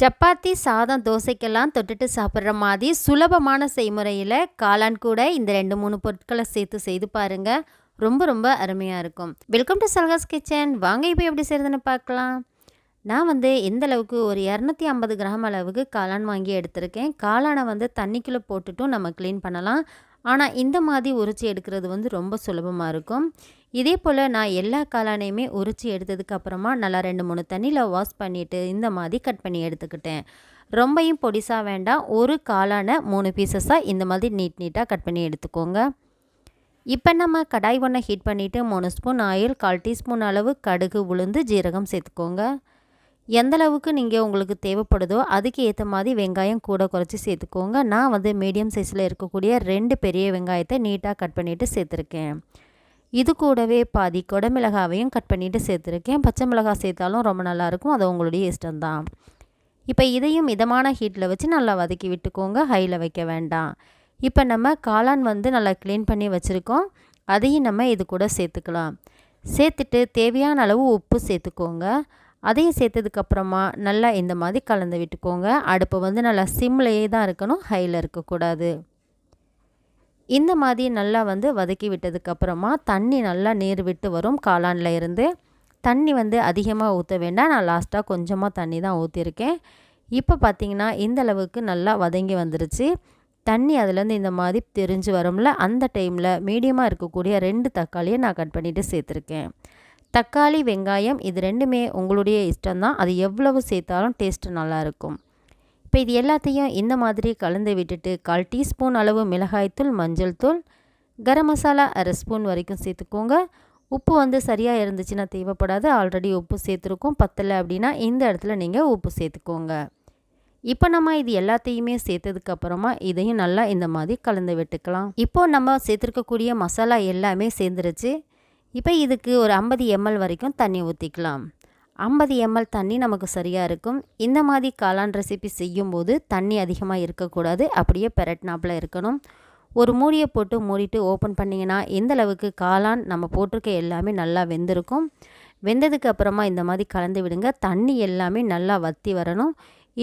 சப்பாத்தி சாதம் தோசைக்கெல்லாம் தொட்டுட்டு சாப்பிட்ற மாதிரி சுலபமான செய்முறையில் காளான் கூட இந்த ரெண்டு மூணு பொருட்களை சேர்த்து செய்து பாருங்கள் ரொம்ப ரொம்ப அருமையாக இருக்கும். வெல்கம் டு சல்காஸ் கிச்சன் வாங்க இப்போ எப்படி செய்கிறதுன்னு பார்க்கலாம். நான் வந்து எந்த அளவுக்கு ஒரு இரநூத்தி ஐம்பது கிராம் அளவுக்கு காளான் வாங்கி எடுத்திருக்கேன். காளானை வந்து தண்ணிக்குள்ளே போட்டுட்டும் நம்ம க்ளீன் பண்ணலாம். ஆனால் இந்த மாதிரி உரிச்சி எடுக்கிறது வந்து ரொம்ப சுலபமாக இருக்கும். இதே போல் நான் எல்லா காளானையுமே உரிச்சி எடுத்ததுக்கப்புறமா நல்லா ரெண்டு மூணு தண்ணியில் வாஷ் பண்ணிவிட்டு இந்த மாதிரி கட் பண்ணி எடுத்துக்கிட்டேன். ரொம்பையும் பொடிசாக வேண்டாம். ஒரு காளானை மூணு பீசஸாக இந்த மாதிரி நீட் நீட்டாக கட் பண்ணி எடுத்துக்கோங்க. இப்போ நம்ம கடாய் ஒன்றை ஹீட் பண்ணிவிட்டு மூணு ஸ்பூன் ஆயில் கால் டீஸ்பூன் அளவு கடுகு உளுந்து ஜீரகம் சேர்த்துக்கோங்க. எந்தளவுக்கு நீங்கள் உங்களுக்கு தேவைப்படுதோ அதுக்கு ஏற்ற மாதிரி வெங்காயம் கூட குறைச்சி சேர்த்துக்கோங்க. நான் வந்து மீடியம் சைஸில் இருக்கக்கூடிய ரெண்டு பெரிய வெங்காயத்தை நீட்டாக கட் பண்ணிவிட்டு சேர்த்துருக்கேன். இது கூடவே பாதி குடமிளகாவையும் கட் பண்ணிவிட்டு சேர்த்துருக்கேன். பச்சை மிளகாய் சேர்த்தாலும் ரொம்ப நல்லாயிருக்கும் அது உங்களுடைய இஷ்டம்தான் இப்போ இதையும் மிதமான ஹீட்டில் வச்சு நல்லா வதக்கி விட்டுக்கோங்க. ஹையில் வைக்க வேண்டாம். இப்போ நம்ம காளான் வந்து நல்லா க்ளீன் பண்ணி வச்சுருக்கோம். அதையும் நம்ம இது கூட சேர்த்துக்கலாம். சேர்த்துட்டு தேவையான அளவு உப்பு சேர்த்துக்கோங்க. அதையும் சேர்த்ததுக்கப்புறமா நல்லா இந்த மாதிரி கலந்து விட்டுக்கோங்க. அடுப்பு வந்து நல்லா சிம்லேயே தான் இருக்கணும் ஹையில் இருக்கக்கூடாது. இந்த மாதிரி நல்லா வந்து வதக்கி விட்டதுக்கப்புறமா தண்ணி நல்லா நீர் விட்டு வரும் காளானில் இருந்து. தண்ணி வந்து அதிகமாக ஊற்ற வேண்டாம். நான் லாஸ்ட்டாக கொஞ்சமாக தண்ணி தான் ஊற்றிருக்கேன் இப்போ பார்த்திங்கன்னா இந்த அளவுக்கு நல்லா வதங்கி வந்துருச்சு. தண்ணி அதுலேருந்து இந்த மாதிரி தெரிஞ்சு வரும்ல அந்த டைமில் மீடியமாக இருக்கக்கூடிய ரெண்டு தக்காளியை நான் கட் பண்ணிவிட்டு சேர்த்துருக்கேன். தக்காளி வெங்காயம் இது ரெண்டுமே உங்களுடைய இஷ்டம்தான். அது எவ்வளவு சேர்த்தாலும் டேஸ்ட்டு நல்லாயிருக்கும். இப்போ இது எல்லாத்தையும் இந்த மாதிரி கலந்து விட்டுட்டு கால் டீஸ்பூன் அளவு மிளகாய்த்தூள் மஞ்சள் தூள் கரம் மசாலா அரை ஸ்பூன் வரைக்கும் சேர்த்துக்கோங்க. உப்பு வந்து சரியாக இருந்துச்சுன்னா தேவைப்படாது. ஆல்ரெடி உப்பு சேர்த்துருக்கோம். பத்தலை அப்படின்னா இந்த இடத்துல நீங்கள் உப்பு சேர்த்துக்கோங்க. இப்போ நம்ம இது எல்லாத்தையுமே சேர்த்ததுக்கப்புறமா இதையும் நல்லா இந்த மாதிரி கலந்து விட்டுக்கலாம். இப்போது நம்ம சேர்த்துருக்கக்கூடிய மசாலா எல்லாமே சேர்ந்துருச்சு. இப்போ இதுக்கு ஒரு ஐம்பது எம்எல் வரைக்கும் தண்ணி ஊற்றிக்கலாம் ஐம்பது எம்எல் தண்ணி நமக்கு சரியாக இருக்கும். இந்த மாதிரி காளான் ரெசிபி செய்யும்போது தண்ணி அதிகமாக இருக்கக்கூடாது. அப்படியே பெரட்னாப்பில் இருக்கணும். ஒரு மூடியை போட்டு மூடிட்டு ஓப்பன் பண்ணிங்கன்னா எந்த அளவுக்கு காளான் நம்ம போட்டிருக்க எல்லாமே நல்லா வெந்திருக்கும். வெந்ததுக்கு அப்புறமா இந்த மாதிரி கலந்து விடுங்க. தண்ணி எல்லாமே நல்லா வற்றி வரணும்.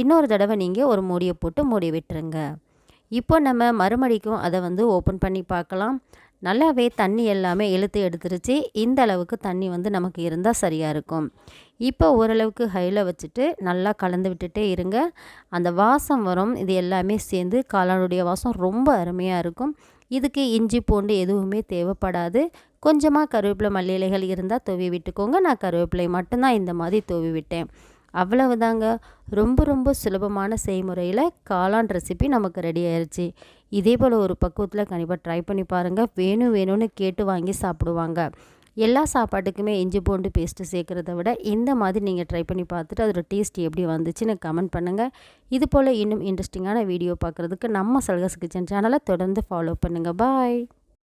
இன்னொரு தடவை நீங்கள் ஒரு மூடியை போட்டு மூடி விட்டுருங்க. இப்போ நம்ம மறுமடிக்கும் அதை வந்து ஓப்பன் பண்ணி பார்க்கலாம். நல்லாவே தண்ணி எல்லாமே இழுத்து எடுத்துருச்சு. இந்த அளவுக்கு தண்ணி வந்து நமக்கு இருந்தால் சரியாக இருக்கும். இப்போ ஓரளவுக்கு ஹையில் வச்சுட்டு நல்லா கலந்து விட்டுட்டே இருங்க. அந்த வாசம் வரும். இது எல்லாமே சேர்ந்து காளானுடைய வாசம் ரொம்ப அருமையாக இருக்கும். இதுக்கு இஞ்சி பூண்டு எதுவுமே தேவைப்படாது. கொஞ்சமாக கருவேப்பிலை மல்லி இலைகள் இருந்தால் தூவி விட்டுக்கோங்க. நான் கருவேப்பிலை மட்டும்தான் இந்த மாதிரி துவி விட்டேன். அவ்வளவுதாங்க. ரொம்ப ரொம்ப சுலபமான செய்முறையில் காளான் ரெசிபி நமக்கு ரெடி ஆயிடுச்சு இதே போல் ஒரு பக்குவத்தில் கண்டிப்பாக ட்ரை பண்ணி பாருங்கள் வேணும் வேணும்னு கேட்டு வாங்கி சாப்பிடுவாங்க. எல்லா சாப்பாட்டுக்குமே இஞ்சி பூண்டு பேஸ்ட்டு சேர்க்குறத விட இந்த மாதிரி நீங்கள் ட்ரை பண்ணி பார்த்துட்டு அதோட டேஸ்ட் எப்படி வந்துச்சுன்னு கமெண்ட் பண்ணுங்கள் இது போல் இன்னும் இன்ட்ரெஸ்டிங்கான வீடியோ பார்க்குறதுக்கு நம்ம சல்கஸ் கிச்சன் சேனலை தொடர்ந்து ஃபாலோ பண்ணுங்கள் பாய்